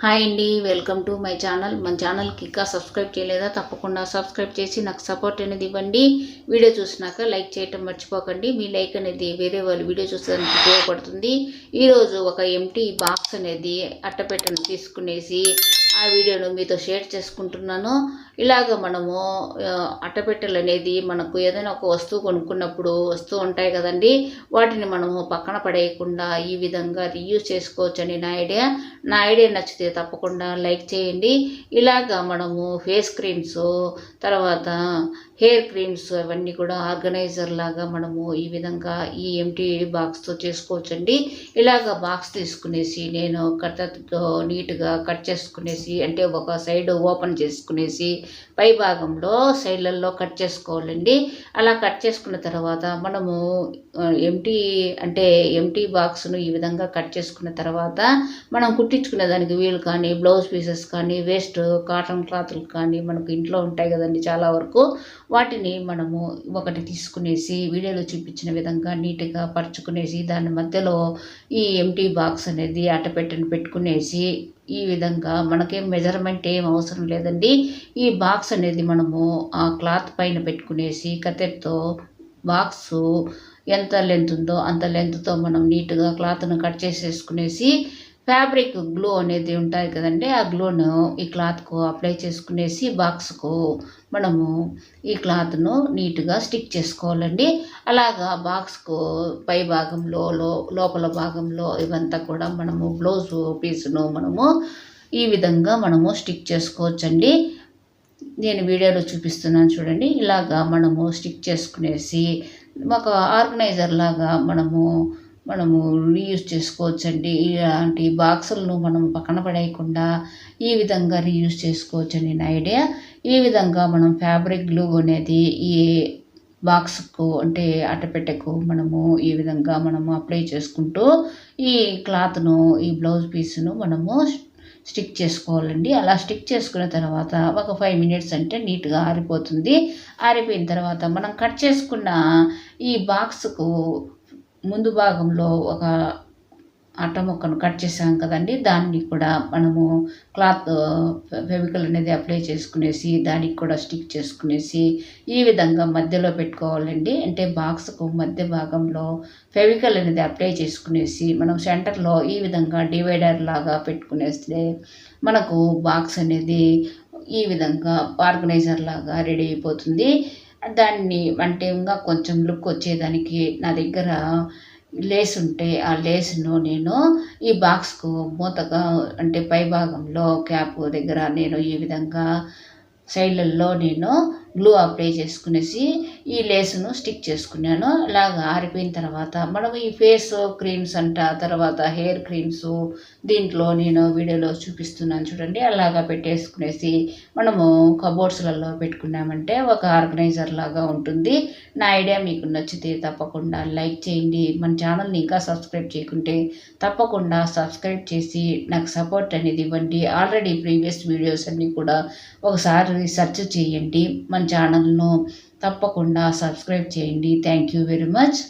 Hi అండి welcome to my channel. మన ఛానల్కి ఇంకా సబ్స్క్రైబ్ చేయలేదా? తప్పకుండా సబ్స్క్రైబ్ చేసి నాకు సపోర్ట్ అనేది ఇవ్వండి. వీడియో చూసినాక లైక్ చేయటం మర్చిపోకండి. మీ లైక్ అనేది వేరే వాళ్ళు వీడియో చూసేదానికి ఉపయోగపడుతుంది. ఈరోజు ఒక ఎంటీ బాక్స్ అనేది అట్టపెట్టను తీసుకునేసి ఆ వీడియోను మీతో షేర్ చేసుకుంటున్నాను. ఇలాగ మనము అట్టపెట్టెలు అనేది మనకు ఏదైనా ఒక వస్తువు కొనుక్కున్నప్పుడు వస్తువు ఉంటాయి కదండి. వాటిని మనము పక్కన పడేయకుండా ఈ విధంగా రీయూజ్ చేసుకోవచ్చని నా ఐడియా. నా ఐడియా నచ్చితే తప్పకుండా లైక్ చేయండి. ఇలాగ మనము ఫేస్ క్రీమ్స్ తర్వాత హెయిర్ క్రీమ్స్ అవన్నీ కూడా ఆర్గనైజర్ లాగా మనము ఈ విధంగా ఈ ఎంటీ బాక్స్తో చేసుకోవచ్చండి. ఇలాగ బాక్స్ తీసుకునేసి నేను కట్టతో నీట్గా కట్ చేసుకునేసి అంటే ఒక సైడ్ ఓపెన్ చేసుకునేసి పై భాగంలో సైడ్లలో కట్ చేసుకోవాలండి. అలా కట్ చేసుకున్న తర్వాత మనము ఎంటీ అంటే ఎంటీ బాక్స్ను ఈ విధంగా కట్ చేసుకున్న తర్వాత మనం కుట్టించుకునే దానికి వీలు కానీ బ్లౌజ్ పీసెస్ కానీ వేస్ట్ కాటన్ క్లాత్లు కానీ మనకు ఇంట్లో ఉంటాయి కదండి చాలా వరకు. వాటిని మనము ఒకటి తీసుకునేసి వీడియోలో చూపించిన విధంగా నీట్గా పరుచుకునేసి దాని మధ్యలో ఈ ఎంటీ బాక్స్ అనేది అట్టపెట్టను పెట్టుకునేసి ఈ విధంగా మనకేం మెజర్మెంట్ ఏం అవసరం లేదండి. ఈ బాక్స్ అనేది మనము ఆ క్లాత్ పైన పెట్టుకునేసి కత్తెరతో బాక్సు ఎంత లెంత్ ఉందో అంత లెంత్తో మనం నీట్గా క్లాత్ను కట్ చేసేసుకునేసి ఫ్యాబ్రిక్ గ్లూ అనేది ఉంటుంది కదండి. ఆ గ్లూను ఈ క్లాత్కు అప్లై చేసుకునేసి బాక్స్కు మనము ఈ క్లాత్ను నీట్గా స్టిక్ చేసుకోవాలండి. అలాగా బాక్స్కు పై భాగంలో లో లోపల భాగంలో ఇవంతా కూడా మనము బ్లౌజ్ పీస్ను మనము ఈ విధంగా మనము స్టిక్ చేసుకోవచ్చండి. నేను వీడియోలో చూపిస్తున్నాను చూడండి. ఇలాగా మనము స్టిక్ చేసుకునేసి ఒక ఆర్గనైజర్ లాగా మనము మనము రీయూజ్ చేసుకోవచ్చండి. ఇలాంటి బాక్సులను మనం పక్కన పడేయకుండా ఈ విధంగా రీయూజ్ చేసుకోవచ్చండి నా ఐడియా ఈ విధంగా మనం ఫ్యాబ్రిక్ గ్లూ అనేది ఈ బాక్స్కు అంటే అట్టపెట్టెకు మనము ఈ విధంగా మనము అప్లై చేసుకుంటూ ఈ క్లాత్ను ఈ బ్లౌజ్ పీస్ను మనము స్టిక్ చేసుకోవాలండి. అలా స్టిక్ చేసుకున్న తర్వాత ఒక ఫైవ్ మినిట్స్ అంటే నీట్గా ఆరిపోతుంది. ఆరిపోయిన తర్వాత మనం కట్ చేసుకున్న ఈ బాక్స్కు ముందు భాగంలో ఒక అట్ట ముక్కను కట్ చేసాం కదండి. దాన్ని కూడా మనము క్లాత్ ఫెవికల్ అనేది అప్లై చేసుకునేసి దానికి కూడా స్టిక్ చేసుకునేసి ఈ విధంగా మధ్యలో పెట్టుకోవాలండి. అంటే బాక్స్కు మధ్య భాగంలో ఫెవికల్ అనేది అప్లై చేసుకునేసి మనం సెంటర్లో ఈ విధంగా డివైడర్ లాగా పెట్టుకునేస్తే మనకు బాక్స్ అనేది ఈ విధంగా ఆర్గనైజర్ లాగా రెడీ అయిపోతుంది. దాన్ని అంటే ఇంకా కొంచెం లుక్ వచ్చేదానికి నా దగ్గర లేస్ ఉంటే ఆ లేస్ను నేను ఈ బాక్స్కు మూతగా అంటే పై భాగంలో క్యాప్ దగ్గర నేను ఈ విధంగా శైలుల్లో నేను గ్లూ అప్లై చేసుకునేసి ఈ లేసును స్టిక్ చేసుకున్నాను. ఇలాగ ఆరిపోయిన తర్వాత మనం ఈ ఫేస్ క్రీమ్స్ అంట తర్వాత హెయిర్ క్రీమ్స్ దీంట్లో నేను వీడియోలో చూపిస్తున్నాను చూడండి. అలాగా పెట్టేసుకునేసి మనము కబోర్డ్స్లలో పెట్టుకున్నామంటే ఒక ఆర్గనైజర్ లాగా ఉంటుంది. నా ఐడియా మీకు నచ్చితే తప్పకుండా లైక్ చేయండి. మన ఛానల్ని ఇంకా సబ్స్క్రైబ్ చేయకుంటే తప్పకుండా సబ్స్క్రైబ్ చేసి నాకు సపోర్ట్ అనేది ఇవ్వండి. ఆల్రెడీ ప్రీవియస్ వీడియోస్ అన్నీ కూడా ఒకసారి సెర్చ్ చేయండి. మన ఛానల్ను తప్పకుండా సబ్స్క్రైబ్ చేయండి. Thank you very much